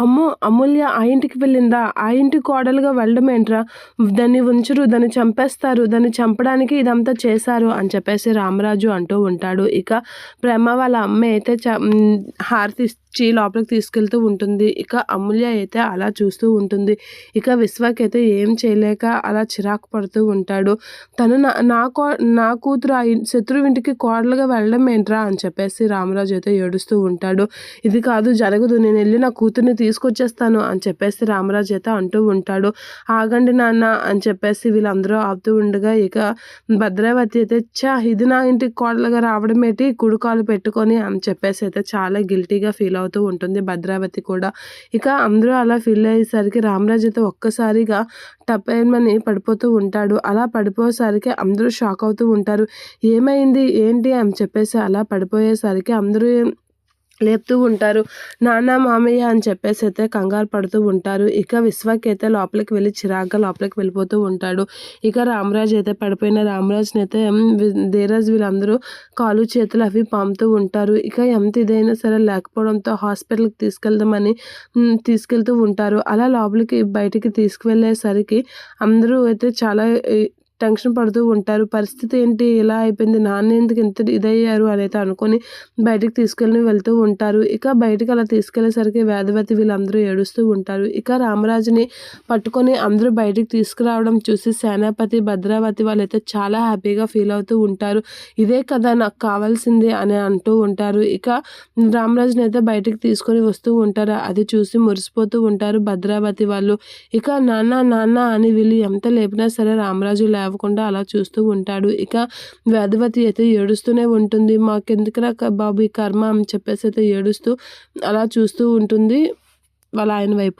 అమ్మో అమూల్య ఆ ఇంటికి వెళ్ళిందా? ఆ ఇంటి కోడలుగా వెళ్ళడం ఏంట్రా దాన్ని ఉంచరు దాన్ని చంపేస్తారు దాన్ని చంపడానికి ఇదంతా చేశారు అని చెప్పేసి రామరాజు అంటూ ఉంటాడు. ఇక ప్రేమ వాళ్ళ అమ్మ అయితే చ హారతి ఇచ్చి లోపలికి తీసుకెళ్తూ ఉంటుంది. ఇక అమూల్య అయితే అలా చూస్తూ ఉంటుంది. ఇక విశ్వాక్ అయితే ఏం చేయలేక అలా చిరాకు పడుతూ ఉంటాడు. తను నా నా కో నా కూతురు ఆ శత్రువు ఇంటికి కోడలుగా వెళ్ళడం ఏంట్రా అని చెప్పేసి రామరాజు అయితే ఏడుస్తూ ఉంటాడు. ఇది కాదు జరగదు. నేను వెళ్ళి నా కూతుర్ని తీసుకొచ్చేస్తాను అని చెప్పేసి రామరాజు అయితే అంటూ ఉంటాడు. ఆగండి నాన్న అని చెప్పేసి వీళ్ళందరూ ఆపుతూ ఉండగా ఇక భద్రావతి అయితే చా ఇది నా ఇంటికి కోడలుగా రావడం ఏంటి కుడుకాలు పెట్టుకొని అని చెప్పేసి అయితే చాలా గిల్టీగా ఫీల్ అవుతూ ఉంటుంది. భద్రావతి కూడా. ఇక అందరూ అలా ఫీల్ అయ్యేసరికి రామరాజు అయితే ఒక్కసారిగా టపేమని పడిపోతూ ఉంటాడు. అలా పడిపోయేసరికి అందరూ షాక్ అవుతూ ఉంటారు. ఏమైంది? ఏంటి? అని చెప్పేసి అలా పడిపోయేసరికి అందరూ లేపుతూ ఉంటారు. నాన్న మామయ్య అని చెప్పేసి అయితే కంగారు పడుతూ ఉంటారు. ఇక విశ్వకి అయితే లోపలికి వెళ్ళి చిరాగ్గా లోపలికి వెళ్ళిపోతూ ఉంటాడు. ఇక రామరాజు అయితే పడిపోయిన రామరాజుని అయితే ధీరాజ్ వీళ్ళందరూ కాలు చేతులు అవి పాముతూ ఉంటారు. ఇక ఎంత ఇదైనా సరే లేకపోవడంతో హాస్పిటల్కి తీసుకెళ్దామని తీసుకెళ్తూ ఉంటారు. అలా లోపలికి బయటికి తీసుకువెళ్ళేసరికి అందరూ అయితే చాలా టెన్షన్ పడుతూ ఉంటారు. పరిస్థితి ఏంటి? ఇలా అయిపోయింది. నాన్న ఎందుకు ఇంత ఇదయ్యారు? అని అయితే అనుకొని బయటికి తీసుకెళ్ళి వెళ్తూ ఉంటారు. ఇక బయటికి అలా తీసుకెళ్ళేసరికి వేదవతి వీళ్ళందరూ ఏడుస్తూ ఉంటారు. ఇక రామరాజుని పట్టుకొని అందరూ బయటికి తీసుకురావడం చూసి సేనాపతి భద్రావతి వాళ్ళైతే చాలా హ్యాపీగా ఫీల్ అవుతూ ఉంటారు. ఇదే కదా నాకు కావాల్సింది అని అంటూ ఉంటారు. ఇక రామరాజుని అయితే బయటికి తీసుకొని వస్తూ ఉంటారు. అది చూసి మురిసిపోతూ ఉంటారు భద్రావతి వాళ్ళు. ఇక నాన్న నాన్న అని వీళ్ళు ఎంత లేపినా సరే రామరాజు లేవకుండా అలా చూస్తూ ఉంటాడు. ఇక వేదవతి అయితే ఏడుస్తూనే ఉంటుంది. మాకెందుకురా బాబు ఈ కర్మ అని చెప్పేసి అయితే ఏడుస్తూ అలా చూస్తూ ఉంటుంది. వాళ్ళ ఆయన వైపు.